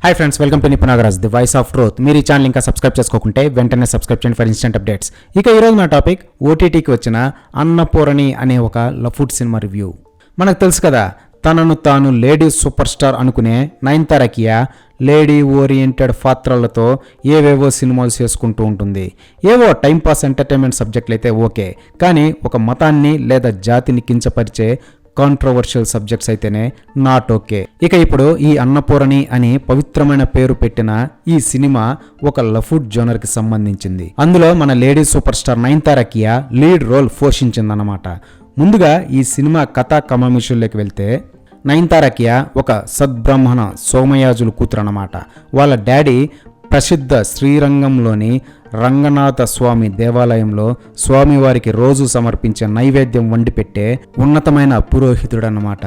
Hi friends welcome to Nipunagaraj the voice of truth మీరు ఈ channel ఇంకా subscribe చేసుకోకుంటే వెంటనే సబ్స్క్రైబ్ చేయండి ఫర్ ఇన్స్టెంట్ అప్డేట్స్ ఇక ఈరోజు నా టాపిక్ ఓటీటీకి వచ్చిన అన్నపూరణి అనే ఒక ఫుడ్ సినిమా రివ్యూ మనకు తెలుసు కదా తనను తాను లేడీ సూపర్ స్టార్ అనుకునే నయనతారకియ లేడీ ఓరియంటెడ్ పాత్రలతో ఏవేవో సినిమాలు చేసుకుంటూ ఉంటుంది. ఏవో టైంపాస్ ఎంటర్టైన్మెంట్ సబ్జెక్టులు అయితే ఓకే కానీ ఒక మతాన్ని లేదా జాతిని కించపరిచే కాంట్రవర్షియల్ సబ్జెక్ట్స్ అయితేనే నాట్ ఓకే ఇక ఇప్పుడు ఈ అన్నపూరణి అని పవిత్రమైన పేరు పెట్టిన ఈ సినిమా ఒక లఫుడ్ జోనర్కి సంబంధించింది. అందులో మన లేడీ సూపర్ స్టార్ నయనతార కియా లీడ్ రోల్ పోషించిందన్నమాట. ముందుగా ఈ సినిమా కథా కమామిషుల్లోకి వెళ్తే నయన్తారకియా ఒక సద్బ్రాహ్మణ సోమయాజులు కూతురు అన్నమాట వాళ్ళ డాడీ ప్రసిద్ధ శ్రీరంగంలోని రంగనాథ స్వామి దేవాలయంలో స్వామివారికి రోజు సమర్పించే నైవేద్యం వండి పెట్టే ఉన్నతమైన పురోహితుడన్నమాట.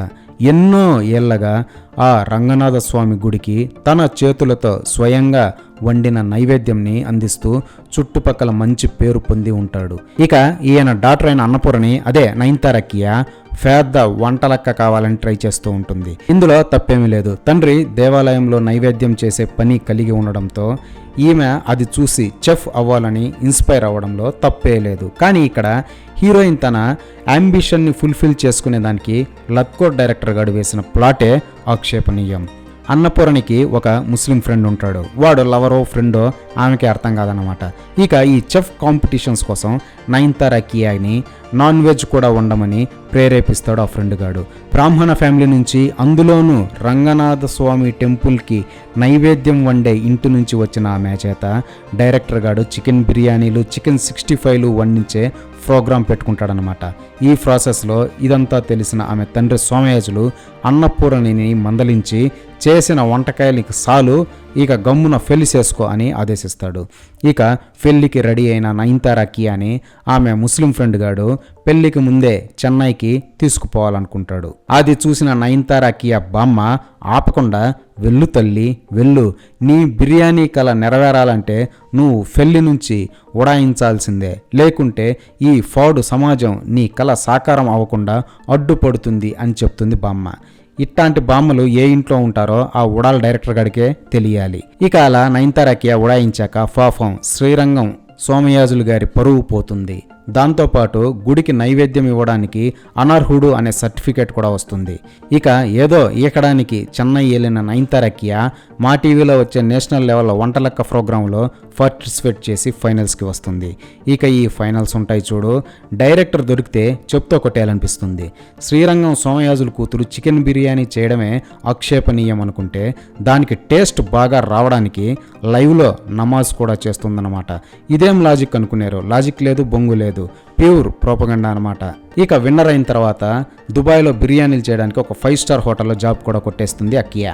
ఎన్నో ఏళ్ళగా ఆ రంగనాథ స్వామి గుడికి తన చేతులతో స్వయంగా వండిన నైవేద్యంని అందిస్తూ చుట్టుపక్కల మంచి పేరు పొంది ఉంటాడు. ఇక ఈయన డాక్టర్ అయిన అన్నపూర్ణి అదే నయన్తారక్కియ పేద వంటలక్క కావాలని ట్రై చేస్తూ ఉంటుంది. ఇందులో తప్పేమీ లేదు. తండ్రి దేవాలయంలో నైవేద్యం చేసే పని కలిగి ఉండడంతో ఈమె అది చూసి చెఫ్ అవ్వాలని ఇన్స్పైర్ అవ్వడంలో తప్పే లేదు. కానీ ఇక్కడ హీరోయిన్ తన అంబిషన్ని ఫుల్ఫిల్ చేసుకునే దానికి లత్కో డైరెక్టర్ గారు వేసిన ప్లాటే ఆక్షేపణీయం. అన్నపూరణికి ఒక ముస్లిం ఫ్రెండ్ ఉంటాడు. వాడు లవరో ఫ్రెండో ఆమెకి అర్థం కాదనమాట ఇక ఈ చెఫ్ కాంపిటీషన్స్ కోసం నైన్తారా కియాని నాన్ వెజ్ కూడా ఉండమని ప్రేరేపిస్తాడు ఆ ఫ్రెండ్ గాడు. బ్రాహ్మణ ఫ్యామిలీ నుంచి అందులోనూ రంగనాథ స్వామి టెంపుల్కి నైవేద్యం వండే ఇంటి నుంచి వచ్చిన ఆమె చేత డైరెక్టర్ గాడు చికెన్ బిర్యానీలు చికెన్ సిక్స్టీ ఫైవ్లు వండించే ప్రోగ్రాం పెట్టుకుంటాడనమాట ఈ ప్రాసెస్లో ఇదంతా తెలిసిన ఆమె తండ్రి సోమయాజులు అన్నపూరణిని మందలించి చేసిన వంటకాయలకి సాలు ఇక గమ్మున పెళ్ళి చేసుకో అని ఆదేశిస్తాడు. ఇక పెళ్ళికి రెడీ అయిన నయనతారా అని ఆమె ముస్లిం ఫ్రెండ్ గాడు పెళ్ళికి ముందే చెన్నైకి తీసుకుపోవాలనుకుంటాడు. అది చూసిన నయనతారా ఆ బామ్మ ఆపకుండా వెళ్ళు తల్లి వెళ్ళు. నీ బిర్యానీ కళ నెరవేరాలంటే నువ్వు పెళ్ళి నుంచి ఉడాయించాల్సిందే. లేకుంటే ఈ ఫాడు సమాజం నీ కళ సాకారం అవ్వకుండా అడ్డుపడుతుంది అని చెప్తుంది బామ్మ. ఇట్లాంటి బామ్మలు ఏ ఇంట్లో ఉంటారో ఆ ఉడాల డైరెక్టర్ గడికే తెలియాలి. ఇక అలా నయనతారాకియా ఉడాయించాక పాపం శ్రీరంగం సోమయాజులు గారి పరువు పోతుంది. దాంతోపాటు గుడికి నైవేద్యం ఇవ్వడానికి అనర్హుడు అనే సర్టిఫికేట్ కూడా వస్తుంది. ఇక ఏదో ఈకడానికి చెన్నై వెళ్ళిన నయనతారకియ మా టీవీలో వచ్చే నేషనల్ లెవెల్ వంటలక్క ప్రోగ్రాంలో పార్టిసిపేట్ చేసి ఫైనల్స్కి వస్తుంది. ఇక ఈ ఫైనల్స్ ఉంటాయి చూడు. డైరెక్టర్ దొరికితే చెప్తో కొట్టేయాలనిపిస్తుంది. శ్రీరంగం సోమయాజుల కూతురు చికెన్ బిర్యానీ చేయడమే ఆక్షేపణీయం అనుకుంటే దానికి టేస్ట్ బాగా రావడానికి లైవ్లో నమాజ్ కూడా చేస్తుందన్నమాట. ఇదేం లాజిక్ అనుకున్నారు లాజిక్ లేదు బొంగు లేదు. ప్యూర్ ప్రోపగండా అనమాట ఇక విన్నర్ అయిన తర్వాత దుబాయ్లో బిర్యానీలు చేయడానికి ఒక ఫైవ్ స్టార్ హోటల్లో జాబ్ కూడా కొట్టేస్తుంది అకియా.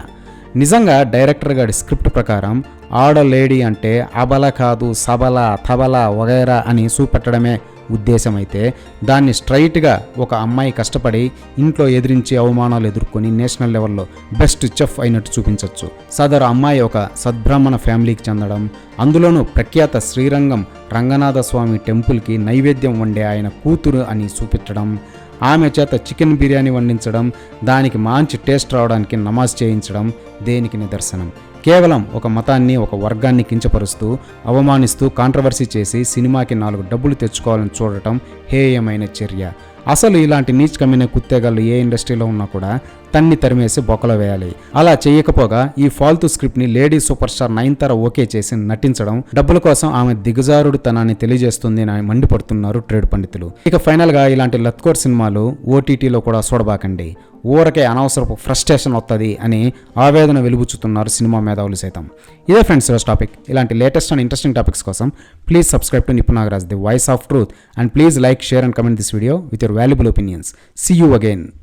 నిజంగా డైరెక్టర్ గారి స్క్రిప్ట్ ప్రకారం ఆడ లేడీ అంటే అబల కాదు సబల తబల వగైరా అని చూపెట్టడమే ఉద్దేశమైతే దాన్ని స్ట్రైట్గా ఒక అమ్మాయి కష్టపడి ఇంట్లో ఎదిరించి అవమానాలు ఎదుర్కొని నేషనల్ లెవెల్లో బెస్ట్ చెఫ్ అయినట్టు చూపించవచ్చు సదరు అమ్మాయి ఒక సద్బ్రాహ్మణ ఫ్యామిలీకి చెందడం అందులోనూ ప్రఖ్యాత శ్రీరంగం రంగనాథ స్వామి టెంపుల్కి నైవేద్యం వండే ఆయన కూతురు అని చూపించడం ఆమె చేత చికెన్ బిర్యానీ వండించడం దానికి మంచి టేస్ట్ రావడానికి నమాజ్ చేయించడం దేనికి నిదర్శనం. కేవలం ఒక మతాన్ని ఒక వర్గాన్ని కించపరుస్తూ అవమానిస్తూ కాంట్రవర్సీ చేసి సినిమాకి నాలుగు డబ్బులు తెచ్చుకోవాలని చూడటం హేయమైన చర్య. అసలు ఇలాంటి నీచ్ కమ్మిన కుత్తేగాళ్ళు ఏ ఇండస్ట్రీలో ఉన్నా కూడా తన్ని తరిమేసి బొక్కలో వేయాలి. అలా చేయకపోగా ఈ ఫాల్తూ స్క్రిప్ట్ని lady super star Nayanthara okay చేసి నటించడం డబ్బుల కోసం ఆమె దిగజారుడు తనాన్ని తెలియజేస్తుంది అని మండిపడుతున్నారు ట్రేడ్ పండితులు. ఇక ఫైనల్గా ఇలాంటి లత్కోర్ సినిమాలు ఓటీటీలో కూడా చూడబాకండి ఊరకే అనవసరపు ఫ్రస్ట్రేషన్ వస్తుంది అని ఆవేదన వెలుబుచ్చుతున్నారు సినిమా మేధావులు సైతం. ఇదే ఫ్రెండ్స్ ఈరోజు టాపిక్ ఇలాంటి లేటెస్ట్ అండ్ ఇంట్రెస్టింగ్ టాపిక్స్ కోసం please subscribe to Nipunagaraj the voice of truth and please like share and comment this video with your valuable opinions see you again